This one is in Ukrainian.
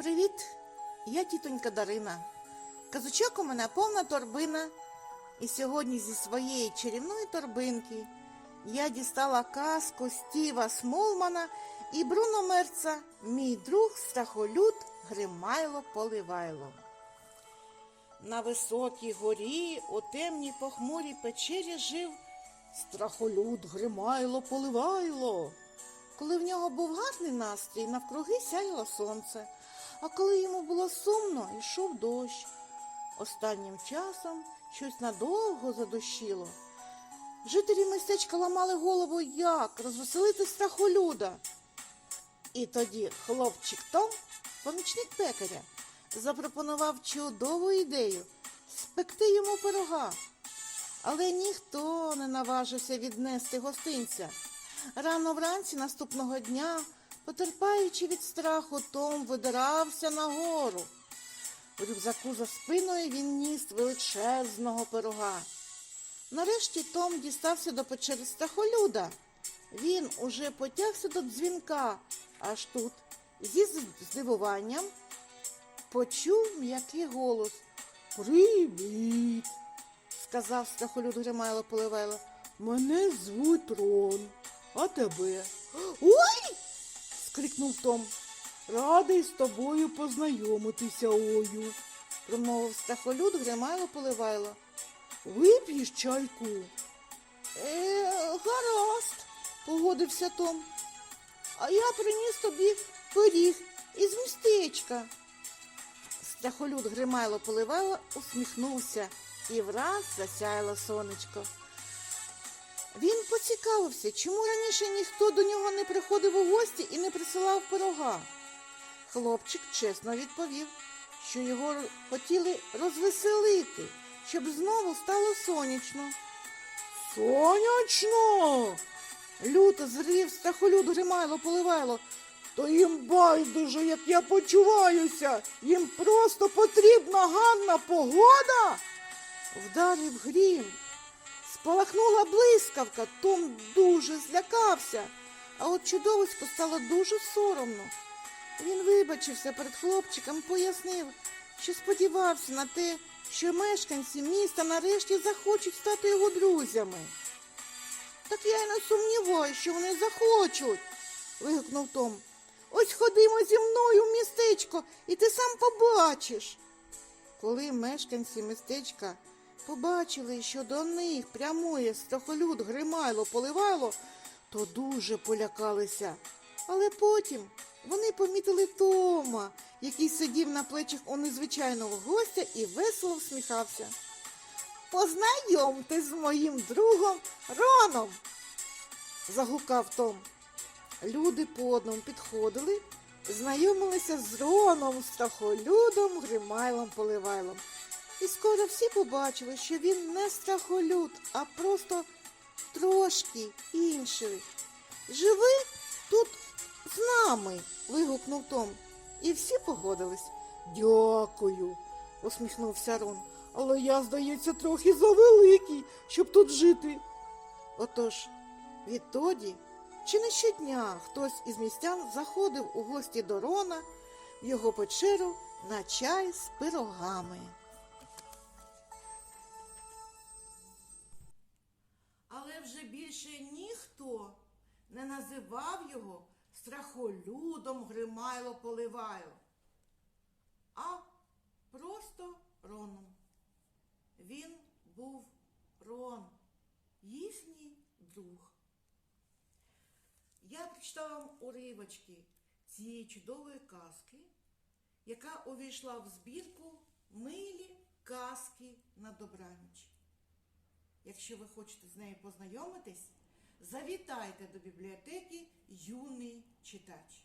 Привіт, я тітонька Дарина. Казочок у мене повна торбина. І сьогодні зі своєї чарівної торбинки я дістала казку Стіва Смолмана і Бруно Мерца, мій друг страхолюд Гримайло Поливайло. На високій горі у темній похмурій печері жив страхолюд Гримайло Поливайло. Коли в нього був гарний настрій, навкруги сяяло сонце, а коли йому було сумно, йшов дощ. Останнім часом щось надовго задощило. Жителі містечка ламали голову, як розвеселити страхолюда. І тоді хлопчик Том, помічник пекаря, запропонував чудову ідею спекти йому пирога. Але ніхто не наважився віднести гостинця. Рано вранці наступного дня, потерпаючи від страху, Том видирався нагору. У рюкзаку за спиною він ніс величезного пирога. Нарешті Том дістався до печери страхолюда. Він уже потягся до дзвінка, аж тут, зі здивуванням, почув м'який голос. Привіт, сказав страхолюд Гримайло Поливайло. Мене звуть Рон, а тебе? Ой! Скрикнув Том. Радий з тобою познайомитися, Ою, промовив страхолюд Гримайло Поливайло. Вип'єш чайку? Е, гаразд, погодився Том. А я приніс тобі пиріг із містечка. Страхолюд Гримайло Поливайло усміхнувся і враз засяяло сонечко. Він поцікавився, чому раніше ніхто до нього не приходив у гості і не присилав пирога. Хлопчик чесно відповів, що його хотіли розвеселити, щоб знову стало сонячно. Сонячно. Люто зрів страхолюд Гримайло Поливайло. То їм байдуже, як я почуваюся. Їм просто потрібна гарна погода. Вдарив грім. Спалахнула блискавка, Том дуже злякався, а от чудовиську стало дуже соромно. Він вибачився перед хлопчиком, пояснив, що сподівався на те, що мешканці міста нарешті захочуть стати його друзями. Так я й не сумніваюся, що вони захочуть, вигукнув Том. Ось ходимо зі мною в містечко, і ти сам побачиш. Коли мешканці містечка побачили, що до них прямує страхолюд Гримайло Поливайло, то дуже полякалися. Але потім вони помітили Тома, який сидів на плечах у незвичайного гостя і весело всміхався. Познайомте з моїм другом Роном, загукав Том. Люди по одному підходили, знайомилися з Роном, страхолюдом, Гримайлом Поливайлом. І скоро всі побачили, що він не страхолюд, а просто трошки інший. Живи тут з нами, вигукнув Том. І всі погодились. Дякую, усміхнувся Рон. Але я, здається, трохи завеликий, щоб тут жити. Отож, відтоді, чи не щодня хтось із містян заходив у гості до Рона в його печеру на чай з пирогами. Вже більше ніхто не називав його страхолюдом Гримайло Поливайло, а просто Роном. Він був Рон, їхній друг. Я прочитала вам уривочки цієї чудової казки, яка увійшла в збірку Милі казки на добраніч. Якщо ви хочете з нею познайомитись, завітайте до бібліотеки Юний читач.